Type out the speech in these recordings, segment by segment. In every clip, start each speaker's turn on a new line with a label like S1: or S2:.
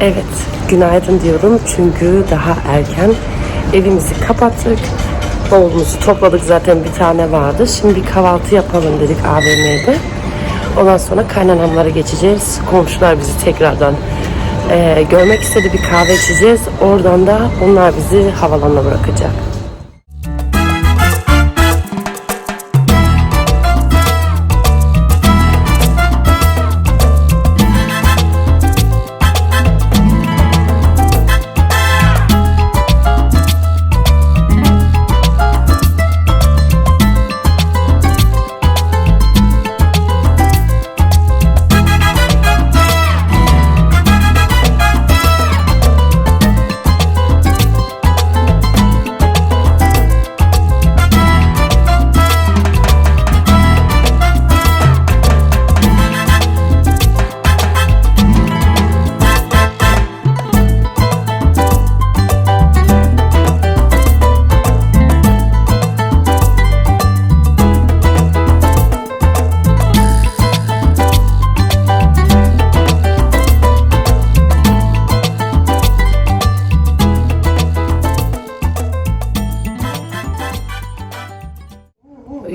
S1: Evet, günaydın diyorum çünkü daha erken evimizi kapattık. Bavulumuzu topladık zaten bir tane vardı. Şimdi bir kahvaltı yapalım dedik AVM'de. Ondan sonra kaynanamlara geçeceğiz. Komşular bizi tekrardan eee, görmek istedi. Bir kahve içeceğiz. Oradan da onlar bizi havalanına bırakacak.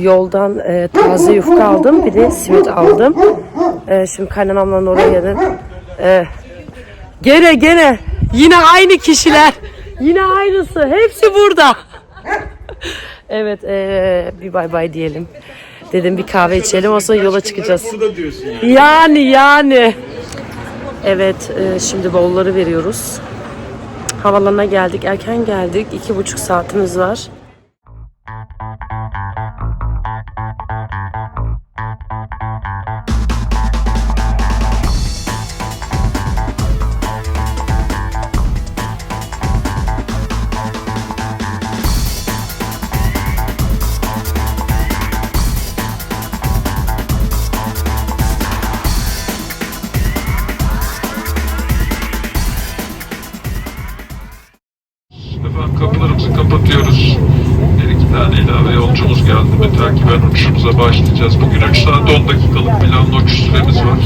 S1: Yoldan e, taze yufka aldım. Bir de simit aldım. E, şimdi kaynanamla oraya geldim. E, gene gene yine aynı kişiler. Yine aynısı. Hepsi burada. evet e, bir bay bay diyelim. Dedim bir kahve içelim. O sonra yola çıkacağız.
S2: Yani
S1: yani. Evet e, şimdi bavulları veriyoruz. Havalarına geldik. Erken geldik. iki buçuk saatimiz var.
S3: Kapatıyoruz. Bir iki tane ilave yolcumuz geldi ve takiben uçuşumuza başlayacağız. Bugün 3 saat 10 dakikalık planlı uçuş süremiz var.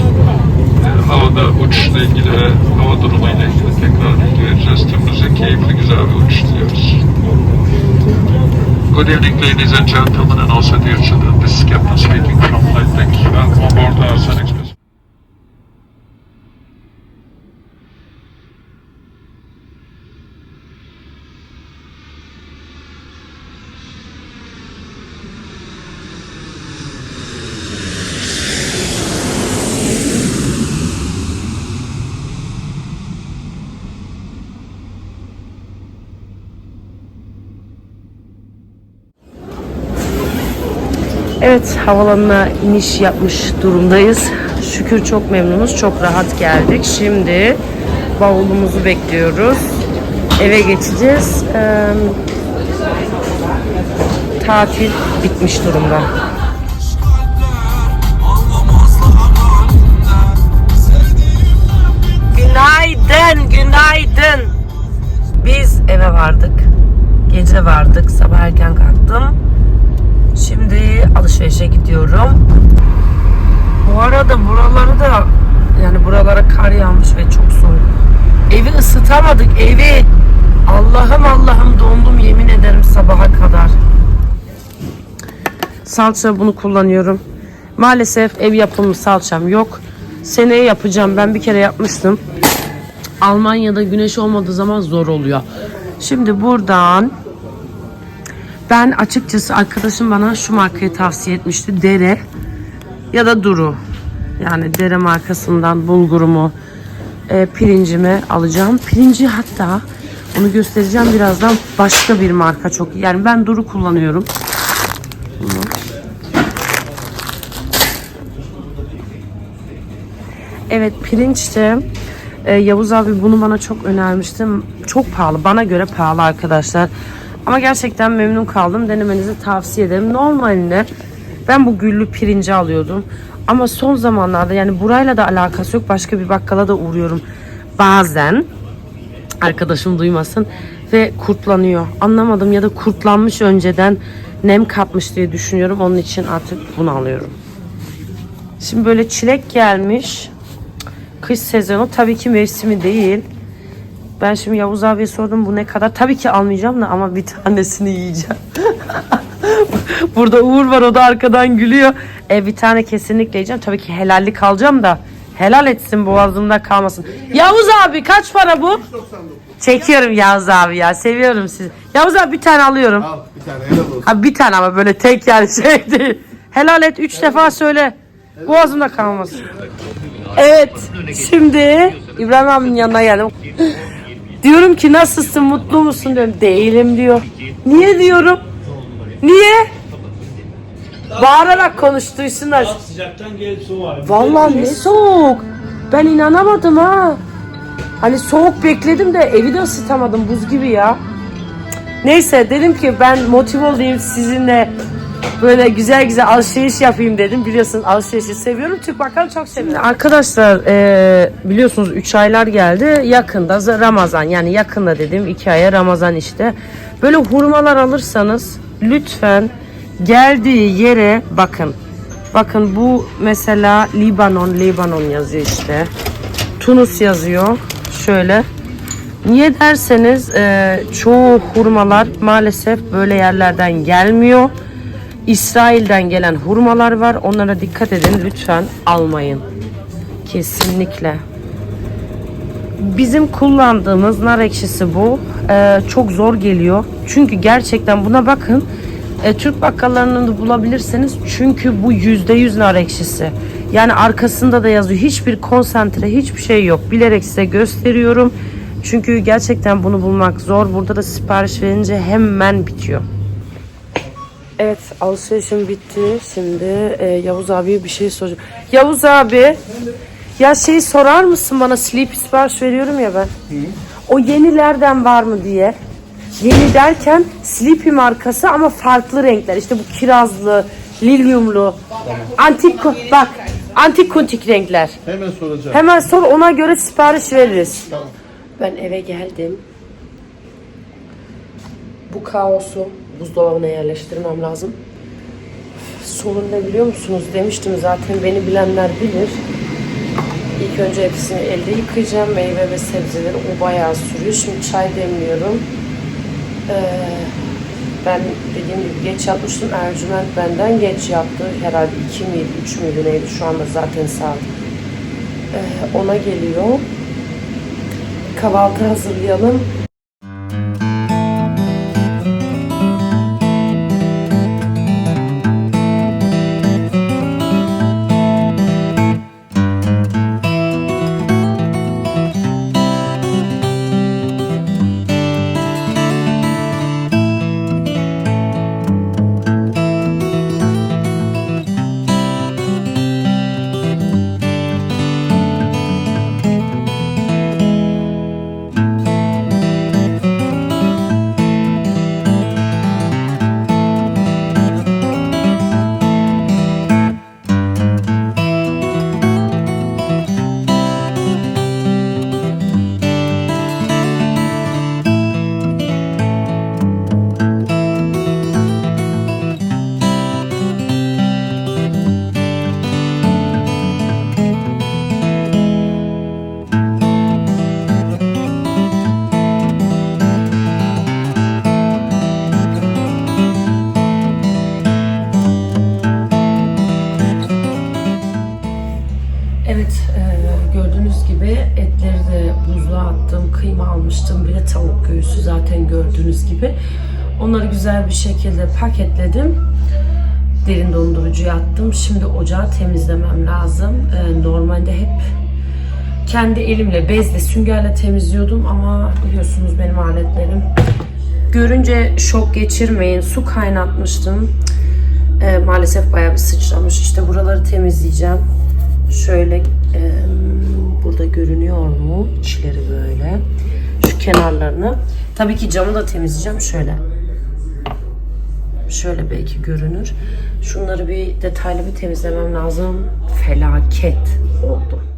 S3: Ee, havada uçuşla ilgili ve hava durumu ile ilgili tekrar bilgi vereceğiz. Tümümüze keyifli güzel bir uçuş diliyoruz. Good evening ladies and gentlemen and also dear children. This is Captain speaking from Flight Deck. Welcome aboard our Sun Express.
S1: Evet havalanına iniş yapmış durumdayız. Şükür çok memnunuz. Çok rahat geldik. Şimdi bavulumuzu bekliyoruz. Eve geçeceğiz. Ee, tatil bitmiş durumda. Günaydın, günaydın. Biz eve vardık. Gece vardık. Sabah erken kalktım. Şimdi alışverişe gidiyorum. Bu arada buraları da yani buralara kar yağmış ve çok soğuk. Evi ısıtamadık evi. Allah'ım Allah'ım dondum yemin ederim sabaha kadar. Salça bunu kullanıyorum. Maalesef ev yapımı salçam yok. Seneye yapacağım. Ben bir kere yapmıştım. Almanya'da güneş olmadığı zaman zor oluyor. Şimdi buradan ben açıkçası arkadaşım bana şu markayı tavsiye etmişti. Dere ya da Duru. Yani Dere markasından bulgurumu, e, pirincimi alacağım. Pirinci hatta onu göstereceğim birazdan başka bir marka çok. Yani ben Duru kullanıyorum. Evet pirinçte e, Yavuz abi bunu bana çok önermişti. Çok pahalı. Bana göre pahalı arkadaşlar. Ama gerçekten memnun kaldım. Denemenizi tavsiye ederim. Normalinde ben bu güllü pirinci alıyordum. Ama son zamanlarda yani burayla da alakası yok. Başka bir bakkala da uğruyorum. Bazen arkadaşım duymasın ve kurtlanıyor. Anlamadım ya da kurtlanmış önceden nem kapmış diye düşünüyorum. Onun için artık bunu alıyorum. Şimdi böyle çilek gelmiş. Kış sezonu tabii ki mevsimi değil. Ben şimdi Yavuz abiye sordum bu ne kadar. Tabii ki almayacağım da ama bir tanesini yiyeceğim. Burada Uğur var o da arkadan gülüyor. E bir tane kesinlikle yiyeceğim. Tabii ki helallik alacağım da helal etsin boğazımda kalmasın. Yavuz abi kaç para bu? Çekiyorum Yavuz abi ya seviyorum sizi. Yavuz abi bir tane alıyorum.
S2: Al bir tane helal olsun.
S1: Ha bir tane ama böyle tek yani şey değil. Helal et üç defa söyle. Boğazımda kalmasın. Evet. Şimdi İbrahim abinin yanına geldim. Diyorum ki nasılsın mutlu musun diyorum. Değilim diyor. Niye diyorum. Niye? Bağırarak konuştuysunlar.
S4: Sıcaktan.
S1: Vallahi ne soğuk. Ben inanamadım ha. Hani soğuk bekledim de evi de ısıtamadım buz gibi ya. Neyse dedim ki ben motive olayım sizinle böyle güzel güzel alışveriş yapayım dedim. Biliyorsunuz alışverişi seviyorum. Türk bakkalı çok seviyorum. Arkadaşlar e, biliyorsunuz 3 aylar geldi. Yakında Ramazan yani yakında dediğim 2 aya Ramazan işte. Böyle hurmalar alırsanız lütfen geldiği yere bakın. Bakın bu mesela Libanon, Libanon yazıyor işte. Tunus yazıyor. Şöyle. Niye derseniz e, çoğu hurmalar maalesef böyle yerlerden gelmiyor. İsrail'den gelen hurmalar var. Onlara dikkat edin. Lütfen almayın. Kesinlikle. Bizim kullandığımız nar ekşisi bu. E, çok zor geliyor. Çünkü gerçekten buna bakın. E, Türk bakkallarını da bulabilirsiniz. Çünkü bu yüzde yüz nar ekşisi. Yani arkasında da yazıyor. Hiçbir konsantre, hiçbir şey yok. Bilerek size gösteriyorum. Çünkü gerçekten bunu bulmak zor. Burada da sipariş verince hemen bitiyor. Evet alışverişim bitti. Şimdi e, Yavuz abiye bir şey soracağım. Yavuz abi ya şeyi sorar mısın bana sleep sipariş veriyorum ya ben. O yenilerden var mı diye. Yeni derken Sleepy markası ama farklı renkler. İşte bu kirazlı, lilyumlu, antik bak antik kuntik renkler.
S2: Hemen soracağım.
S1: Hemen sor ona göre sipariş veririz. Ben eve geldim. Bu kaosu buzdolabına yerleştirmem lazım. Sorun ne biliyor musunuz? Demiştim zaten beni bilenler bilir. İlk önce hepsini elde yıkayacağım. Meyve ve sebzeleri o bayağı sürüyor. Şimdi çay demliyorum. Ee, ben dediğim gibi geç yatmıştım. Ercüment benden geç yattı. Herhalde 2 miydi, 3 müydü neydi? Şu anda zaten saat ee, ona geliyor. Kahvaltı hazırlayalım. Onları güzel bir şekilde paketledim. Derin dondurucuya attım. Şimdi ocağı temizlemem lazım. E, normalde hep kendi elimle bezle süngerle temizliyordum ama biliyorsunuz benim aletlerim. Görünce şok geçirmeyin. Su kaynatmıştım. E, maalesef bayağı bir sıçramış. İşte buraları temizleyeceğim. Şöyle e, burada görünüyor mu? İçleri böyle. Şu kenarlarını. Tabii ki camı da temizleyeceğim. Şöyle. Şöyle belki görünür. Şunları bir detaylı bir temizlemem lazım. Felaket oldu.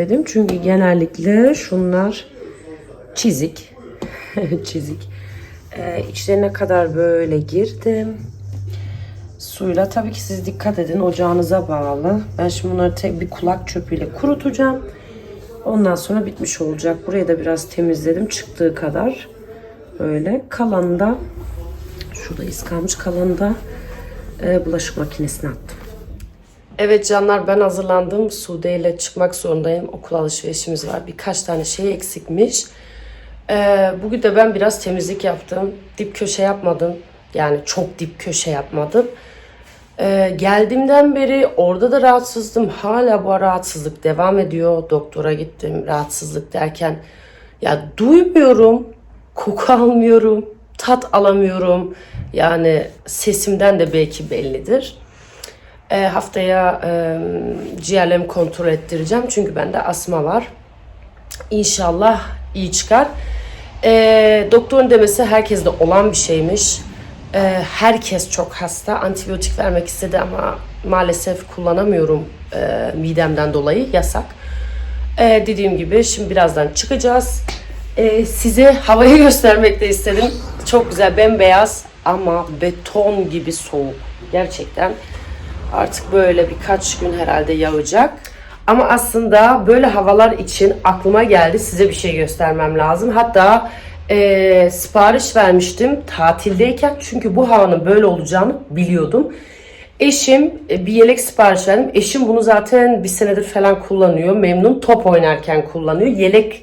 S1: Temizledim. Çünkü genellikle şunlar çizik. çizik. Ee, içlerine kadar böyle girdim. Suyla tabii ki siz dikkat edin ocağınıza bağlı. Ben şimdi bunları tek bir kulak çöpüyle kurutacağım. Ondan sonra bitmiş olacak. Burayı da biraz temizledim çıktığı kadar. Böyle kalanı da şurada iz kalmış kalanı da e, bulaşık makinesine attım. Evet canlar ben hazırlandım. Sude ile çıkmak zorundayım. Okul alışverişimiz var. Birkaç tane şey eksikmiş. Ee, bugün de ben biraz temizlik yaptım. Dip köşe yapmadım. Yani çok dip köşe yapmadım. Ee, geldiğimden beri orada da rahatsızdım. Hala bu rahatsızlık devam ediyor. Doktora gittim. Rahatsızlık derken ya duymuyorum, koku almıyorum, tat alamıyorum. Yani sesimden de belki bellidir. E, haftaya e, ciğerlerimi kontrol ettireceğim. Çünkü bende asma var. İnşallah iyi çıkar. E, doktorun demesi herkeste olan bir şeymiş. E, herkes çok hasta. Antibiyotik vermek istedi ama maalesef kullanamıyorum e, midemden dolayı. Yasak. E, dediğim gibi şimdi birazdan çıkacağız. E, size havayı göstermek de istedim. Çok güzel bembeyaz ama beton gibi soğuk. Gerçekten artık böyle birkaç gün herhalde yağacak. Ama aslında böyle havalar için aklıma geldi size bir şey göstermem lazım. Hatta e, sipariş vermiştim tatildeyken çünkü bu havanın böyle olacağını biliyordum. Eşim e, bir yelek sipariş verdim. Eşim bunu zaten bir senedir falan kullanıyor. Memnun top oynarken kullanıyor. Yelek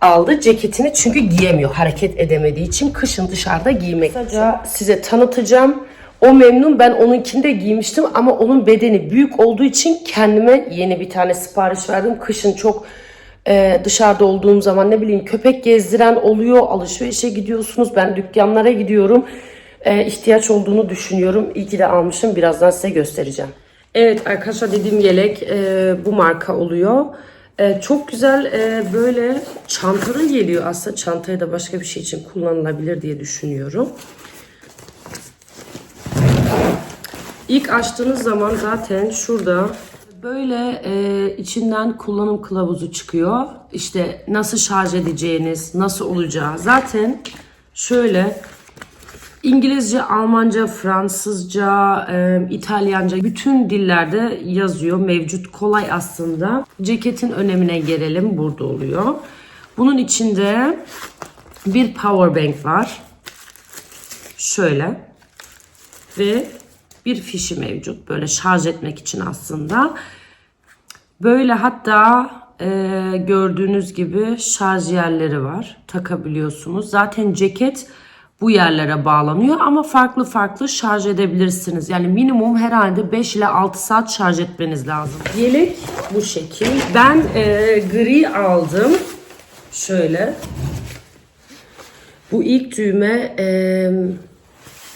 S1: aldı ceketini çünkü giyemiyor hareket edemediği için kışın dışarıda giymek. Kısaca size tanıtacağım. O memnun ben onunkini de giymiştim ama onun bedeni büyük olduğu için kendime yeni bir tane sipariş verdim. Kışın çok e, dışarıda olduğum zaman ne bileyim köpek gezdiren oluyor alışverişe gidiyorsunuz ben dükkanlara gidiyorum e, ihtiyaç olduğunu düşünüyorum. İyi ki de almışım birazdan size göstereceğim. Evet arkadaşlar dediğim yelek e, bu marka oluyor. E, çok güzel e, böyle çantada geliyor aslında çantaya da başka bir şey için kullanılabilir diye düşünüyorum. İlk açtığınız zaman zaten şurada böyle e, içinden kullanım kılavuzu çıkıyor. İşte nasıl şarj edeceğiniz, nasıl olacağı. Zaten şöyle İngilizce, Almanca, Fransızca, e, İtalyanca bütün dillerde yazıyor. Mevcut kolay aslında. Ceketin önemine gelelim. Burada oluyor. Bunun içinde bir power bank var. Şöyle. Ve bir fişi mevcut. Böyle şarj etmek için aslında. Böyle hatta e, gördüğünüz gibi şarj yerleri var. Takabiliyorsunuz. Zaten ceket bu yerlere bağlanıyor ama farklı farklı şarj edebilirsiniz. Yani minimum herhalde 5 ile 6 saat şarj etmeniz lazım. Yelek bu şekil. Ben e, gri aldım. Şöyle. Bu ilk düğme e,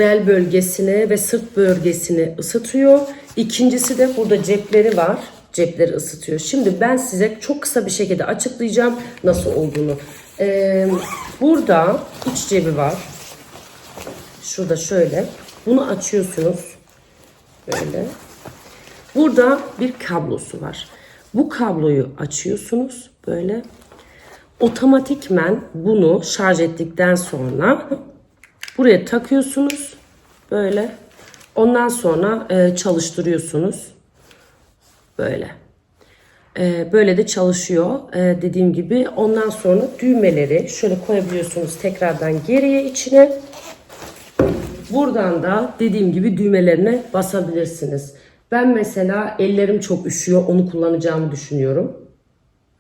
S1: bel bölgesini ve sırt bölgesini ısıtıyor. İkincisi de burada cepleri var. Cepleri ısıtıyor. Şimdi ben size çok kısa bir şekilde açıklayacağım nasıl olduğunu. Ee, burada iç cebi var. Şurada şöyle. Bunu açıyorsunuz. Böyle. Burada bir kablosu var. Bu kabloyu açıyorsunuz. Böyle. Otomatikmen bunu şarj ettikten sonra buraya takıyorsunuz. Böyle. Ondan sonra e, çalıştırıyorsunuz. Böyle. E, böyle de çalışıyor. E, dediğim gibi ondan sonra düğmeleri şöyle koyabiliyorsunuz tekrardan geriye içine. Buradan da dediğim gibi düğmelerine basabilirsiniz. Ben mesela ellerim çok üşüyor. Onu kullanacağımı düşünüyorum.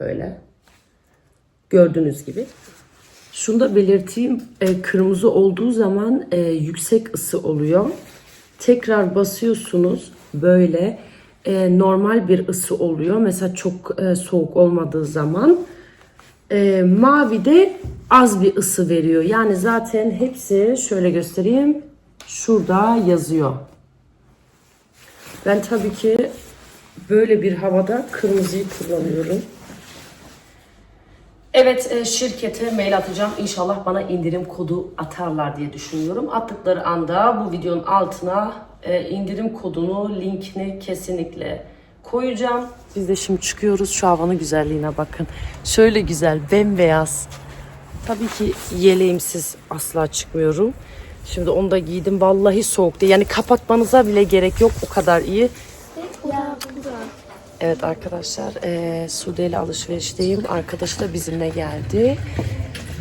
S1: Böyle. Gördüğünüz gibi. Şunu da belirteyim. e, kırmızı olduğu zaman e, yüksek ısı oluyor. Tekrar basıyorsunuz. Böyle e, normal bir ısı oluyor. Mesela çok e, soğuk olmadığı zaman. E, mavi de az bir ısı veriyor. Yani zaten hepsi şöyle göstereyim. Şurada yazıyor. Ben tabii ki böyle bir havada kırmızıyı kullanıyorum. Evet e, şirkete mail atacağım. İnşallah bana indirim kodu atarlar diye düşünüyorum. Attıkları anda bu videonun altına e, indirim kodunu, linkini kesinlikle koyacağım. Biz de şimdi çıkıyoruz. Şu havanın güzelliğine bakın. Şöyle güzel, bembeyaz. Tabii ki yeleğimsiz asla çıkmıyorum. Şimdi onu da giydim. Vallahi soğuk değil. Yani kapatmanıza bile gerek yok. O kadar iyi. Evet arkadaşlar eee Sude ile alışverişteyim. Arkadaşı da bizimle geldi.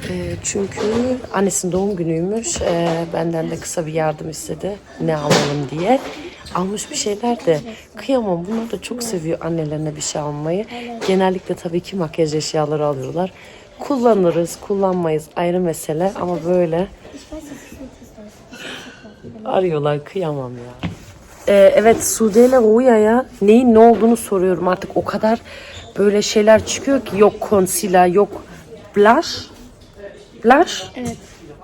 S1: Eee, çünkü annesinin doğum günüymüş. Eee, benden de kısa bir yardım istedi. Ne alalım diye. Almış bir şeyler de kıyamam. Bunlar da çok seviyor annelerine bir şey almayı. Genellikle tabii ki makyaj eşyaları alıyorlar. Kullanırız, kullanmayız ayrı mesele ama böyle arıyorlar kıyamam ya. Ee, evet Sude ile Ruya'ya neyin ne olduğunu soruyorum artık o kadar böyle şeyler çıkıyor ki yok concealer yok blush blush
S4: Evet.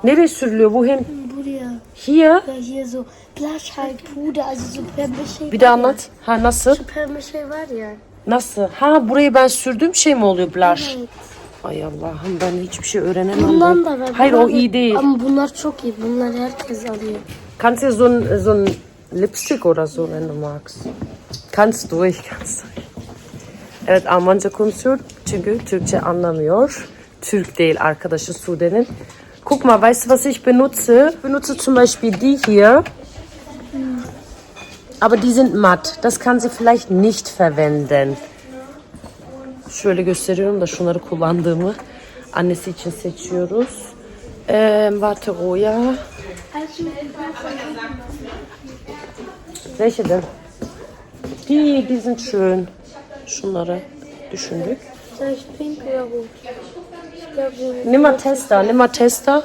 S1: nereye sürülüyor bu hem
S4: Buraya.
S1: here
S4: Ja, hier so Blush halt Puder, also so pembe şey.
S1: bir de anlat ha nasıl
S4: Şu pembe şey var ya.
S1: nasıl ha burayı ben sürdüğüm şey mi oluyor blush
S4: Evet.
S1: ay Allah'ım ben hiçbir şey öğrenemem
S4: Bundan
S1: ben.
S4: da var.
S1: hayır
S4: Bunlar
S1: o
S4: da-
S1: iyi değil
S4: Ama bunlar çok iyi. Bunlar herkes alıyor.
S1: Kannst du so ein, so ein Lipstick oder so, wenn du magst? Kannst du, ich kann's. Evet Almanca konuşuyor çünkü Türkçe anlamıyor. Türk değil arkadaşı Sude'nin. Guck mal, weißt du was ich benutze? Ich benutze zum Beispiel die hier. Aber die sind matt. Das kann sie vielleicht nicht verwenden. Şöyle gösteriyorum da şunları kullandığımı. Annesi için seçiyoruz. Ee, warte, Roya. Welche denn? Die, die sind schön. Şunları düşündük.
S4: Soll ich pink oder rot? Ich glaube,
S1: Nimm mal Tester, nimm mal Tester.